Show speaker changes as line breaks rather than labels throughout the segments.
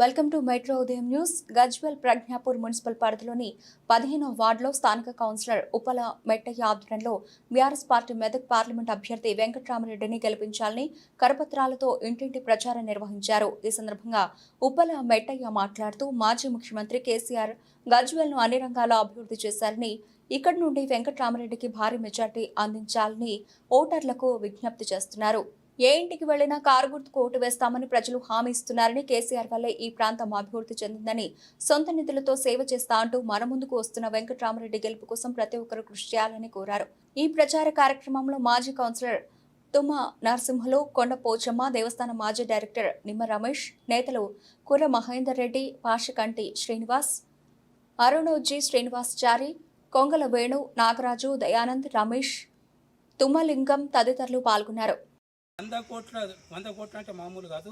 Welcome to metro Udayam news. Gajwel Pragnapur municipal పరిధిలోని పదిహేనో వార్డులో స్థానిక కౌన్సిలర్ ఉపల మెట్టయ్య ఆధ్వర్యంలో బీఆర్ఎస్ పార్టీ మెదక్ పార్లమెంట్ అభ్యర్థి వెంకట్రామరెడ్డిని గెలిపించాలని కరపత్రాలతో ఇంటింటి ప్రచారం నిర్వహించారు. ఈ సందర్భంగా ఉపల మెట్టయ్య మాట్లాడుతూ మాజీ ముఖ్యమంత్రి కేసీఆర్ గజ్వెల్ను అన్ని రంగాల్లో అభివృద్ధి చేశారని ఇక్కడి నుండి వెంకట్రామరెడ్డికి భారీ మెజార్టీ అందించాలని ఓటర్లకు విజ్ఞప్తి చేస్తున్నారు. ఏ ఇంటికి వెళ్ళినా కారు గుర్తుకు ఓటు వేస్తామని ప్రజలు హామీ ఇస్తున్నారని కేసీఆర్ వల్లే ఈ ప్రాంతం అభివృద్ధి చెందిందని సొంత నిధులతో సేవ చేస్తా అంటూ మన ముందుకు వస్తున్న వెంకటరామరెడ్డి గెలుపు కోసం ప్రతి ఒక్కరూ కృషి చేయాలని కోరారు. ఈ ప్రచార కార్యక్రమంలో మాజీ కౌన్సిలర్ తుమ్మ నరసింహలు కొండ పోచమ్మ దేవస్థాన మాజీ డైరెక్టర్ నిమ్మ రమేష్ నేతలు కుర్ర మహేందర్ రెడ్డి పాషకంటి శ్రీనివాస్ అరుణోజీ శ్రీనివాస్ చారి కొంగల వేణు నాగరాజు దయానంద్ రమేష్ తుమ్మలింగం తదితరులు పాల్గొన్నారు.
వంద కోట్ల వంద కోట్ల అంటే మామూలు కాదు.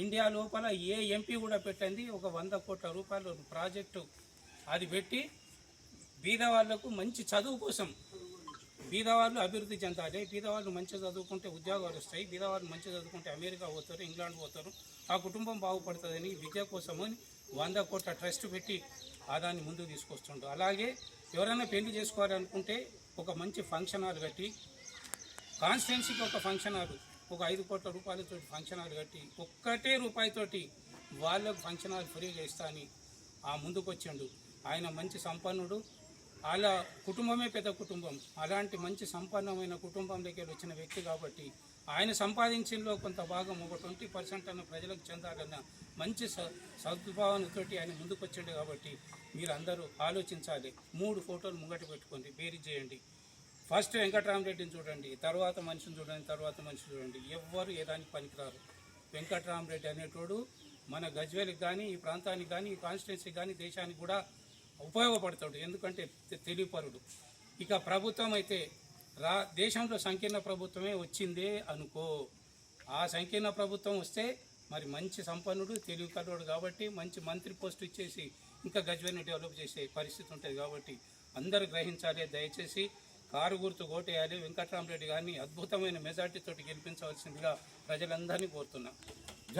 ఇండియా లోపల ఏ ఎంపీ కూడా పెట్టింది ఒక వంద కోట్ల రూపాయలు ప్రాజెక్టు అది పెట్టి బీదవాళ్ళకు మంచి చదువు కోసం. బీదవాళ్ళు అభివృద్ధి చెందాలి. బీదవాళ్ళు మంచిగా చదువుకుంటే ఉద్యోగాలు వస్తాయి. బీదవాళ్ళు మంచిగా చదువుకుంటే అమెరికా పోతారు ఇంగ్లాండ్ పోతారు. ఆ కుటుంబం బాగుపడుతుందని విద్య కోసమని వంద కోట్ల ట్రస్ట్ పెట్టి ఆ దాన్ని ముందుకు తీసుకొస్తుండ్రు. అలాగే ఎవరైనా పెళ్ళి చేసుకోవాలనుకుంటే ఒక మంచి ఫంక్షన్ హాల్ కట్టి కాన్స్టిట్యున్సీకి ఒక ఫంక్షన్ హాల్ ఒక ఐదు కోట్ల రూపాయలతో ఫంక్షన్ హాల్ కట్టి ఒక్కటే రూపాయితోటి వాళ్ళకు ఫంక్షన్ హాల్ ఫ్రీగా ఇస్తా అని ఆ ముందుకొచ్చాడు ఆయన మంచి సంపన్నుడు. వాళ్ళ కుటుంబమే పెద్ద కుటుంబం. అలాంటి మంచి సంపన్నమైన కుటుంబం దగ్గర వచ్చిన వ్యక్తి కాబట్టి ఆయన సంపాదించినలో కొంత భాగం ఒక ట్వంటీ పర్సెంట్ అన్న ప్రజలకు చెందాలన్న మంచి స ఆయన ముందుకు కాబట్టి మీరు అందరూ ఆలోచించాలి. మూడు ఫోటోలు ముంగట పెట్టుకోండి. బేరీ చేయండి ఫస్ట్ వెంకటరామరెడ్డిని చూడండి తర్వాత మనిషిని చూడండి తర్వాత మనిషిని చూడండి. ఎవ్వరు ఏదానికి పనికిరారు. వెంకటరామరెడ్డి అనేటోడు మన గజ్వేల్కి కానీ ఈ ప్రాంతానికి కానీ ఈ కాన్స్టిట్యున్సీకి కానీ దేశానికి కూడా ఉపయోగపడతాడు. ఎందుకంటే తెలివిపరుడు. ఇక ప్రభుత్వం అయితే రా దేశంలో సంకీర్ణ ప్రభుత్వమే వచ్చిందే అనుకో. ఆ సంకీర్ణ ప్రభుత్వం వస్తే మరి మంచి సంపన్నుడు తెలివికరుడు కాబట్టి మంచి మంత్రి పోస్ట్ ఇచ్చేసి ఇంకా గజ్వేల్ని డెవలప్ చేసే పరిస్థితి ఉంటుంది కాబట్టి అందరూ గ్రహించాలి. దయచేసి కారు గుర్తు ఓటేయాలి వెంకట్రామరెడ్డి గారిని అద్భుతమైన మెజార్టీతో గెలిపించవలసిందిగా ప్రజలందరినీ కోరుతున్నాను